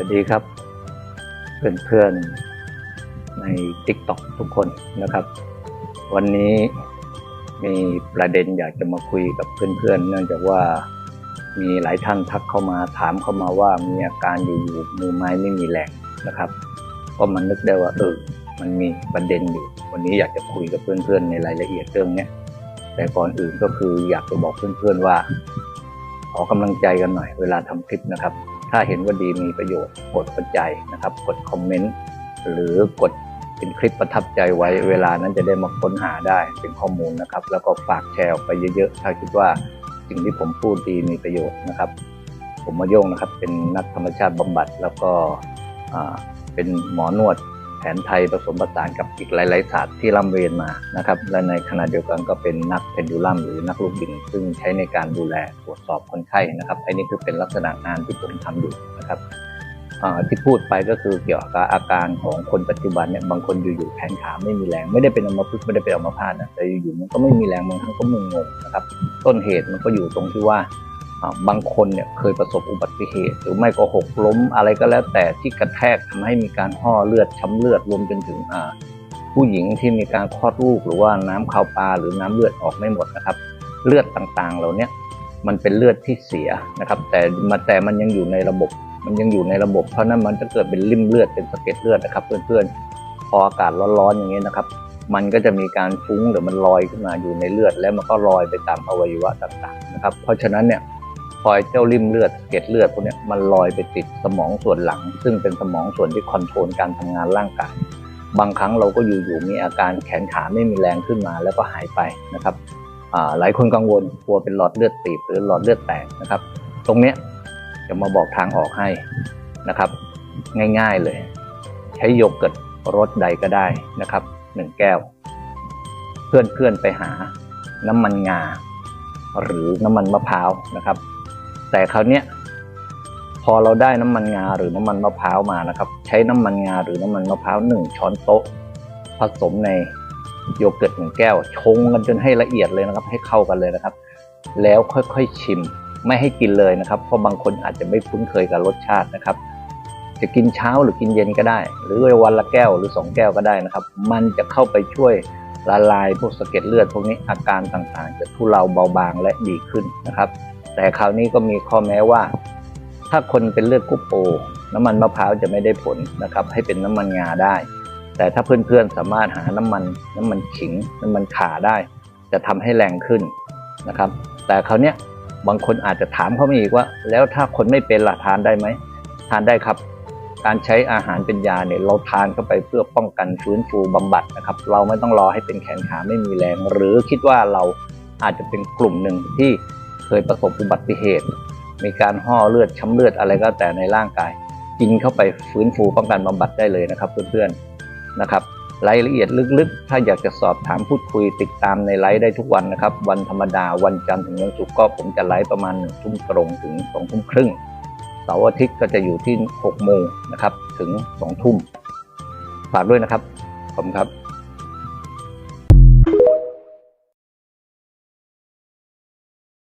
สวัสดีครับ เพื่อนๆใน TikTok ทุกคนนะครับ วันนี้มีประเด็นอยากจะมาคุยกับเพื่อนๆ เนื่องจากว่ามีหลายท่านทักเข้ามาถามเข้ามาว่ามีอาการอยู่ๆมือไม้ไม่มีแรงนะครับ ก็มันนึกได้ว่าเออมันมีประเด็นอยู่ วันนี้อยากจะคุยกับเพื่อนๆ ในรายละเอียดเรื่องนี้แต่ก่อนอื่นก็คืออยากจะบอกเพื่อนๆว่า ขอกำลังใจกันหน่อยเวลาทำคลิปนะครับ ถ้าเห็นว่าดีมีประโยชน์กดประใจนะครับ กดคอมเมนต์หรือกดเป็นคลิปประทับใจไว้เวลานั้นจะได้มาค้นหาได้เป็นข้อมูลนะครับ แล้วก็ฝากแชร์ออกไปเยอะๆ ถ้าคิดว่าสิ่งที่ผมพูดดีมีประโยชน์นะครับ ผมมาโยงนะครับเป็นนักธรรมชาติบำบัดแล้วก็เป็นหมอนวด แผนไทยผสมผสานกับอีกหลาย ๆ ศาสตร์ที่ร่ำเรียนมานะครับและในขณะเดียวกันก็เป็นนักเพนดูลัมหรือนักลูกบิน ซึ่งใช้ในการดูแลตรวจสอบคนไข้นะครับอันนี้คือเป็นลักษณะงานที่ผมทำอยู่นะครับที่พูดไปก็คือเกี่ยวกับอาการของคนปัจจุบันเนี่ยบางคนอยู่ๆแขนขาไม่มีแรงไม่ได้เป็นอัมพฤกษ์ไม่ได้เป็นอัมพาตนะแต่อยู่ๆมันก็ไม่มีแรงบางครั้งก็มึนงงนะครับต้นเหตุมันก็อยู่ตรงที่ว่า บางคนเนี่ยเคยประสบอุบัติเหตุ หรือไม่ก็หกล้มอะไรก็แล้วแต่ที่กระแทกทำให้มีการห่อเลือดช้ำเลือดรวมจนถึงผู้หญิงที่มีการคลอดลูกหรือว่าน้ำข้าวปลาหรือน้ำเลือดออกไม่หมดนะครับ เลือดต่างๆ เหล่าเนี้ยมันเป็นเลือดที่เสียนะครับ แต่มาแต่มันยังอยู่ในระบบ มันยังอยู่ในระบบเพราะนั้นมันจะเกิดเป็นริ่มเลือดเป็นสะเก็ดเลือดนะครับ เพื่อนๆพออากาศร้อนๆอย่างนี้ยนะครับ มันก็จะมีการฟุ้งหรือมันลอยขึ้นมาอยู่ในเลือด แล้วมันก็ลอยไปตามอวัยวะต่างๆนะครับ เพราะฉะนั้นเนี่ย พอไอ้เจ้าริ่มเลือดเก็ดเลือดพวกนี้มันลอยไปติดสมองส่วนหลัง ซึ่งเป็นสมองส่วนที่คอนโทรลการทำงานร่างกายบางครั้งเราก็อยู่ๆมีอาการแขนขาไม่มีแรงขึ้นมาแล้วก็หายไปนะครับหลายคนกังวลกลัวเป็นหลอดเลือดตีบหรือหลอดเลือดแตกนะครับ ตรงเนี้ยจะมาบอกทางออกให้นะครับ ง่ายๆเลย ใช้โยเกิร์ตรสใดก็ได้นะครับหนึ่งแก้ว เพื่อนๆไปหาน้ำมันงา หรือน้ำมันมะพร้าวนะครับ แต่คราวเนี้ยพอเราได้น้ำมันงาหรือน้ำมันมะพร้าวมานะครับ ใช้น้ำมันงาหรือน้ำมันมะพร้าวหนึ่งช้อนโต๊ะ ผสมในโยเกิร์ตหนึ่งแก้ว ชงกันจนให้ละเอียดเลยนะครับ ให้เข้ากันเลยนะครับ แล้วค่อยๆชิมไม่ให้กินเลยนะครับ เพราะบางคนอาจจะไม่คุ้นเคยกับรสชาตินะครับ จะกินเช้าหรือกินเย็นก็ได้ หรือวันละแก้วหรือสองแก้วก็ได้นะครับ มันจะเข้าไปช่วยละลายพวกสะเก็ดเลือดพวกนี้อาการต่างๆ จะทุเลาเบาบางและดีขึ้นนะครับ แต่คราวนี้ก็มีข้อแม้ว่า ถ้าคนเป็นเลือดกรุ๊ปโอน้ำมันมะพร้าวจะไม่ได้ผลนะครับ ให้เป็นน้ำมันงาได้ แต่ถ้าเพื่อนๆสามารถหาน้ำมัน น้ำมันขิง น้ำมันข่าได้ จะทำให้แรงขึ้นนะครับ แต่คราวนี้บางคนอาจจะถามเข้ามาอีกว่า แล้วถ้าคนไม่เป็นล่ะทานได้ไหมทานได้ครับ การใช้อาหารเป็นยาเนี่ยเราทานเข้าไปเพื่อป้องกันฟื้นฟูบำบัดนะครับ เราไม่ต้องรอให้เป็นแขนขาไม่มีแรง หรือคิดว่าเราอาจจะเป็นกลุ่มหนึ่งที่ เคยประสบอุบัติเหตุ มีการห่อเลือดช้ำเลือดอะไรก็แต่ในร่างกาย กินเข้าไปฟื้นฟูป้องกันบำบัดได้เลยนะครับเพื่อนๆนะครับรายละเอียดลึกๆ ถ้าอยากจะสอบถามพูดคุยติดตามในไลฟ์ได้ทุกวันนะครับ วันธรรมดาวันจันทร์ถึงวันศุกร์ก็ผมจะไลฟ์ประมาณหนึ่งทุ่มตรงถึงสองทุ่มครึ่งเสาร์อาทิตย์ก็จะอยู่ที่หกโมงนะครับถึงสองทุ่มฝากด้วยนะครับขอบคุณครับ